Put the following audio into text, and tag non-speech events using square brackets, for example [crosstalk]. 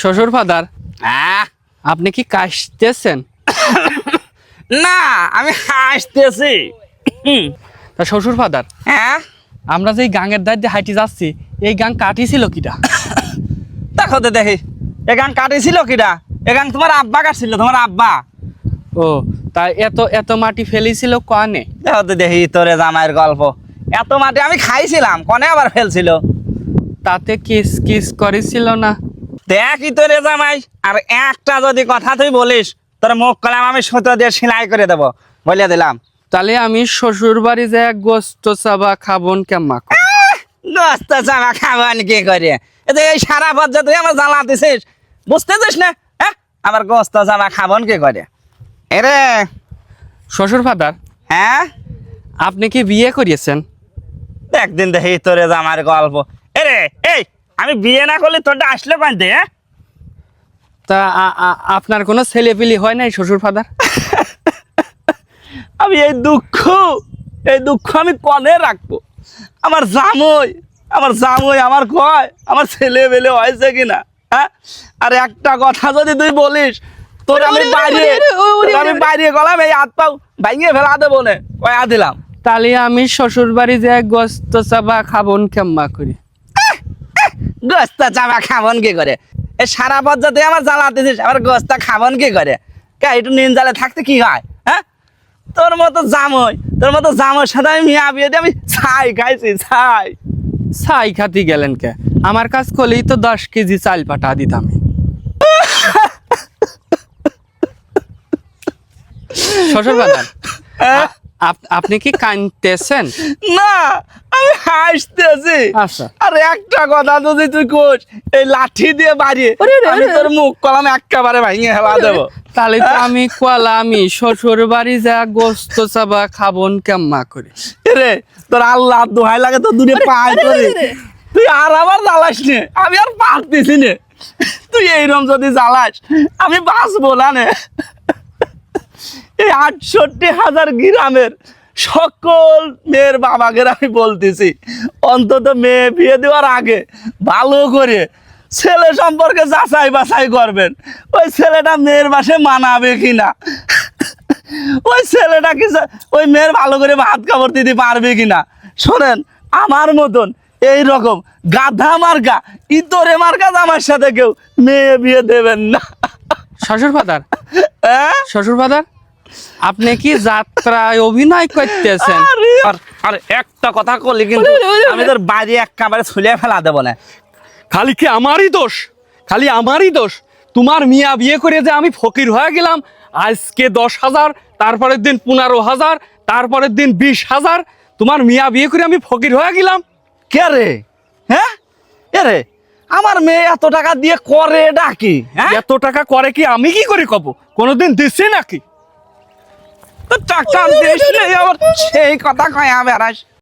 শ্বশুর ফাদার আহ, আপনি কি কাশতেছেন? না আমি হাসতেছি। তা শ্বশুর ফাদার হ্যাঁ? আমরা যে গাঙের দাঁড় দিয়ে হাইটি যাচ্ছি এই গাং কাটিছিল কিটা? দেখো তো দেখি এ গান কাটিছিল কিরা এ গান তোমার আব্বা কাটছিল তোমার আব্বা। ও তা এত এত মাটি ফেলেছিল কানে? দেখো তো দেখি তোরে জামাইয়ের গল্প। এত মাটি আমি খাইছিলাম কনে আবার ফেলছিল? তাতে কিস কিস করেছিল না। দেখি তো রে জামাই আর একটা যদি কথা তুই বলিস তোর মুখ কলাম আমি সুতো দিয়ে সেলাই করে দেবো বলিয়া দিলাম। তাহলে আমি শ্বশুর বাড়ি যে গোস্ত চাবা খাবন কেমা? দোস্ত জামা খাবান কি করে? এতে এই সারা পথ তুই আমার জ্বালাতেছিস বুঝতেছিস না? হ্যাঁ আমার গোস্ত জামা খাবন কি করে? এরে শ্বশুর ফাদার হ্যাঁ? আপনি কি বিয়ে করিয়েছেন? একদিন দেখি তোরে জামার গল্প। এরে এই আমি বিয়ে না করলে তোরটা আসলে পাইতে হ্যাঁ? তা আপনার কোনো ছেলেপিলি হয় নাই শ্বশুর ফাদার? [laughs] আমি এই দুঃখ এই দুঃখ আমি কনে রাখব? আমার জামই আমার জামই আমার কয় আমার ছেলে বেলে হয়েছে কিনা হ্যাঁ? আর একটা কথা যদি তুই বলিস তোর আমি বাইরে আমি বাইরে গলাম এই হাত পাও ভাঙিয়ে ফেলা দেবো নে কয়া দিলাম? তাহলে আমি শ্বশুর বাড়ি যে গোস্ত চাবা খাবন কেমা করি? গোস্তা চাপা খাবন কি করে? এ সারা পদ্ধতি আমার জ্বালাতেছিস আবার গোস্তা খাবন কি করে? কে একটু নিন জালে থাকতে কি হয় হ্যাঁ? তোর মতো জামই তোর মতো জামর সাথে আমি মিয়া বিয়ে আমি ছাই খাইছি ছাই। ছাই খাতি গেলেন কে? আমার কাজ করলেই তো দশ কেজি চাল পাঠা দিতাম। [laughs] শ্বশুর ফাদার হ্যাঁ? আপনি কি কানতেছেন না আমি হাসতেছি। আচ্ছা। আর একটা কথা যদি তুই কোচ এই লাঠি দিয়ে বাড়িয়ে আমি তোর মুখ কলাম একেবারে ভাঙিয়ে হেলা দেবো। তাহলে তো আমি কোয়ালা আমি শ্বশুর বাড়ি যা গোস্ত চাবা খাবন কেমা করে। রে তোর আল্লাহ দোহাই লাগে তো দূরে পায় করে। তুই আর আবার জ্বালাস নে আমি আর পারতেছি নে। তুই এইরকম যদি জ্বালাস আমি বাঁচবো না নে। আটষট্টি হাজার গ্রামের সকল মেয়ের বাবাকে আমি বলতেছি। অন্তত মেয়ে বিয়ে দেওয়ার আগে ভালো করে ছেলে সম্পর্কে যাচাই বাছাই করবেন। ওই ছেলেটা মেয়ের বাসে মানাবে কি না ওই ছেলেটা কি ওই মেয়ের ভালো করে ভাত কাপড় দিতে পারবে কিনা? শোনেন আমার মতন এই রকম গাধা মার্কা ইতরে মার্কা আমার সাথে কেউ মেয়ে বিয়ে দেবেন না। শ্বশুর ফাদার হ্যাঁ? শ্বশুর ফাদার আপনি কি যাত্রায় অভিনয় করতেছেন? আর- একটা কথা করলি কিন্তু আমি তোর বাড়ি একেবারে ছুলে ফেলা দেবো না। খালি কি আমারই দোষ? খালি আমারই দোষ? তোমার মিয়া বিয়ে করে যে আমি ফকির হয়ে গেলাম আজকে দশ হাজার তারপরের দিন পনেরো হাজার তারপরের দিন বিশ হাজার তোমার মিয়া বিয়ে করে আমি ফকির হয়ে গেলাম। কে রে? হ্যাঁ? এ রে? আমার মেয়ে এত টাকা দিয়ে করে ডাকি হ্যাঁ? এত টাকা করে কি আমি কি করে কব? কোনোদিন দিচ্ছি নাকি? তো টাকা দিস আবার সেই কথা কয়া বেড়াস